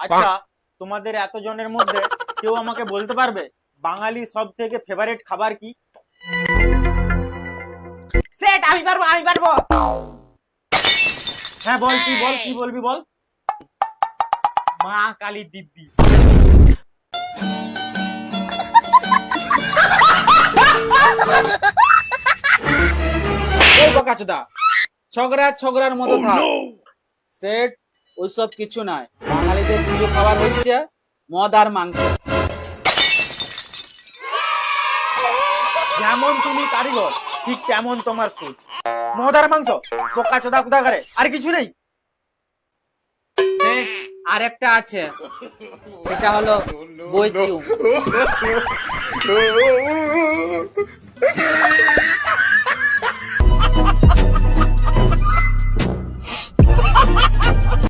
আচ্ছা তোমাদের এতজনের মধ্যে কেউ আমাকে বলতে পারবে বাঙালি সব থেকে ফেভারিট খাবার কি? সেট আমি পারব আমি পারব। হ্যাঁ বল তুই বল কি বলবি বল। মা কালী দিব্যি। ছগড়া ছগড়ার মতো থাক। সেট ওইসব কিছু নয়। বাঙালিদের প্রিয় খাবার হচ্ছে মদ আর মাংস। যেমন তুমি কারিগর ঠিক তেমন তোমার সুচ মদ আর মাংস পোকা চোদা কুদা করে আর কিছু নেই। সেট, আর একটা আছে সেটা হলো বইচুম